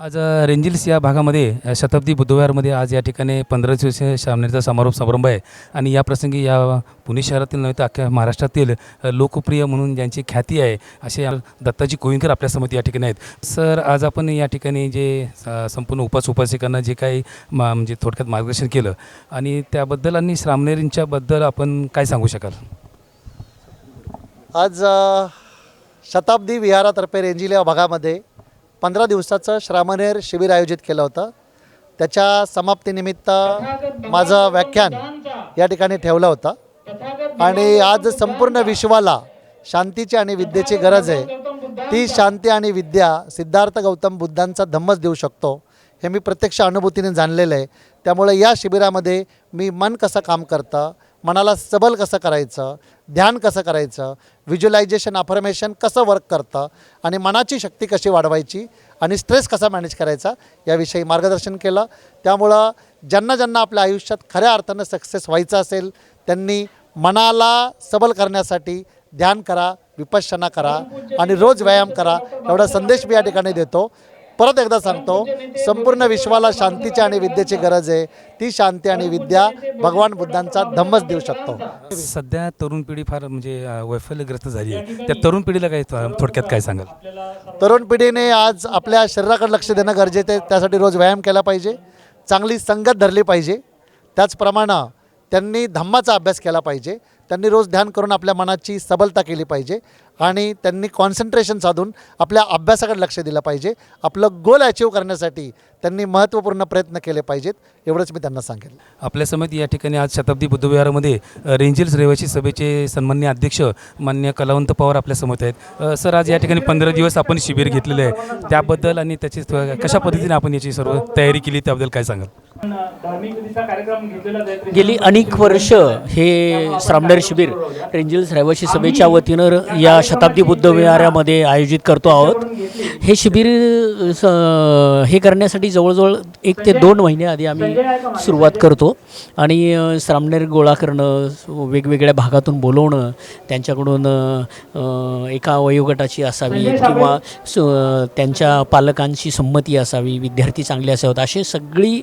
आज रेंजिल्स या भागामध्ये शताब्दी बुधवारमध्ये आज या ठिकाणी पंधरा दिवसीय सामन्याचा समारोप समारंभ आहे. आणि या प्रसंगी या पुणे शहरातील नव्हे तर अख्ख्या महाराष्ट्रातील लोकप्रिय म्हणून ज्यांची ख्याती आहे असे दत्ताजी कोविंकर आपल्यासमोर या ठिकाणी आहेत. सर आज आपण या ठिकाणी जे संपूर्ण उपास उपासिकांना जे काही मा म्हणजे थोडक्यात मार्गदर्शन केलं आणि त्याबद्दल आणि श्रामनेरींच्याबद्दल आपण काय सांगू शकाल? आज शताब्दी विहारातर्फे रेंजिल या भागामध्ये पंधरा दिवसाचं श्रामनेर शिबिर आयोजित केलं होतं. त्याच्या समाप्तीनिमित्त माझं व्याख्यान या ठिकाणी ठेवलं होतं. आणि आज संपूर्ण विश्वाला शांतीची आणि विद्येची गरज आहे. ती शांती आणि विद्या सिद्धार्थ गौतम बुद्धांचा धम्मच देऊ शकतो हे मी प्रत्यक्ष अनुभूतीने जाणलेलं आहे. त्यामुळे या शिबिरामध्ये मी मन कसं काम करतं मनाला सबल कसं करायचं ध्यान कसं करायचं व्हिज्युलायझेशन अफर्मेशन कसं वर्क करतं आणि मनाची शक्ती कशी वाढवायची आणि स्ट्रेस कसा मॅनेज करायचा याविषयी मार्गदर्शन केलं. त्यामुळं ज्यांना ज्यांना आपल्या आयुष्यात खऱ्या अर्थानं सक्सेस व्हायचं असेल त्यांनी मनाला सबल करण्यासाठी ध्यान करा विपश्यना करा आणि रोज व्यायाम करा. एवढा संदेश मी या ठिकाणी देतो. परत एकदा सांगतो संपूर्ण विश्वाला शांतीची आणि विद्येची गरज आहे. ती शांती आणि विद्या भगवान बुद्धांचा धम्मच देऊ शकतो. सध्या तरुण पिढी फार म्हणजे वैफल्यग्रस्त झाली आहे. त्या तरुण पिढीला काय थोडक्यात काय सांगाल? तरुण पिढीने आज आपल्या शरीराकडे लक्ष देणं गरजेचं आहे. त्यासाठी रोज व्यायाम केला पाहिजे. चांगली संगत धरली पाहिजे. त्याचप्रमाणे त्यांनी धम्माचा अभ्यास केला पाहिजे. त्यांनी रोज ध्यान करून आपल्या मनाची सबलता केली पाहिजे आणि त्यांनी कॉन्सन्ट्रेशन साधून आपल्या अभ्यासाकडे लक्ष दिलं पाहिजे. आपलं गोल अचीव करण्यासाठी त्यांनी महत्त्वपूर्ण प्रयत्न केले पाहिजेत एवढंच मी त्यांना सांगेल. आपल्या समेत या ठिकाणी आज शताब्दी बुद्धविहारामध्ये रेंजिल्स रेंजल्स रहिवासी सभेचे सन्मान्य अध्यक्ष मान्य कलावंत पवार आपल्यासमोर आहेत. सर आज या ठिकाणी पंधरा दिवस आपण शिबिर घेतलेलं आहे. त्याबद्दल आणि त्याची कशा पद्धतीने आपण याची सर्व तयारी केली त्याबद्दल काय सांगाल? गेली अनेक वर्ष हे श्रामणेर शिबिर रेंजल्स रहिवासी सभेच्या वतीनं या शताब्दी बुद्ध विहारामध्ये आयोजित करतो आहोत. हे शिबिर स- हे करण्यासाठी जवळजवळ एक ते दोन महिने आधी आम्ही सुरुवात करतो. आणि श्रामणेर गोळा करणं वेगवेगळ्या भागातून बोलवणं त्यांच्याकडून एका वयोगटाची असावी किंवा त्यांच्या पालकांची संमती असावी विद्यार्थी चांगले असावेत असे सगळी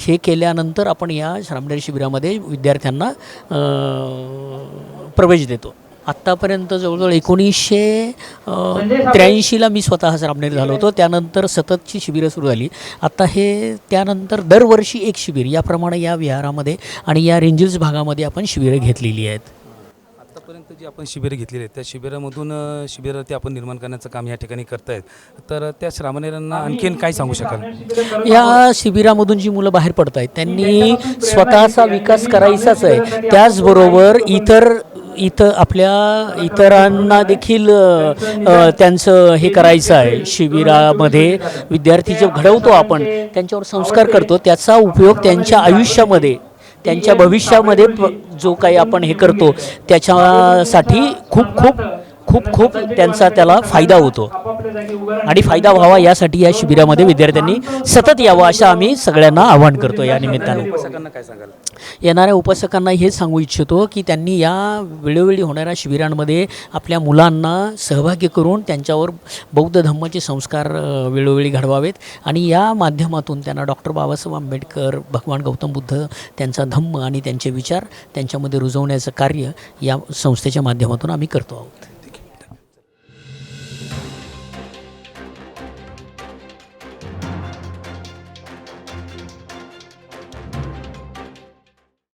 हे केल्यानंतर आपण या श्रामणेर शिबिरामध्ये विद्यार्थ्यांना प्रवेश देतो. आत्तापर्यंत जवळजवळ एकोणीसशे त्र्याऐंशीला मी स्वतः श्रामणेर झालो होतो. त्यानंतर सततची शिबिरं सुरू झाली. आता हे त्यानंतर दरवर्षी एक शिबिर याप्रमाणे या विहारामध्ये आणि या रेंजल्स भागामध्ये आपण शिबिरं घेतलेली आहेत. आतापर्यंत जी आपण शिबिरं घेतलेली आहेत त्या शिबिरामधून अ, शिबिरावरती आपण निर्माण करण्याचं काम या ठिकाणी करतायत. तर त्या श्रामनेरांना आणखीन काय सांगू शकाल? या शिबिरामधून जी मुलं बाहेर पडत आहेत त्यांनी स्वतःचा विकास करायचाच आहे. त्याचबरोबर इतर इथं आपल्या इतरांना देखील त्यांचं हे करायचं आहे. शिबिरामध्ये विद्यार्थी जे घडवतो आपण त्यांच्यावर संस्कार करतो त्याचा उपयोग त्यांच्या आयुष्यामध्ये त्यांच्या भविष्यामध्ये जो काही आपण हे करतो त्याच्यासाठी खूप खूप खूप खूप त्यांचा त्याला फायदा होतो. आणि फायदा व्हावा यासाठी या शिबिरामध्ये विद्यार्थ्यांनी सतत यावं असं आम्ही सगळ्यांना आवाहन करतो या निमित्तानं. उपस्थितांना काय सांगाल? येणाऱ्या उपासकांना हेच सांगू इच्छितो की त्यांनी या वेळोवेळी होणाऱ्या शिबिरांमध्ये आपल्या मुलांना सहभागी करून त्यांच्यावर बौद्ध धम्माचे संस्कार वेळोवेळी घडवावेत. आणि या माध्यमातून त्यांना डॉक्टर बाबासाहेब आंबेडकर भगवान गौतम बुद्ध त्यांचा धम्म आणि त्यांचे विचार त्यांच्यामध्ये रुजवण्याचं कार्य या संस्थेच्या माध्यमातून आम्ही करतो आहोत.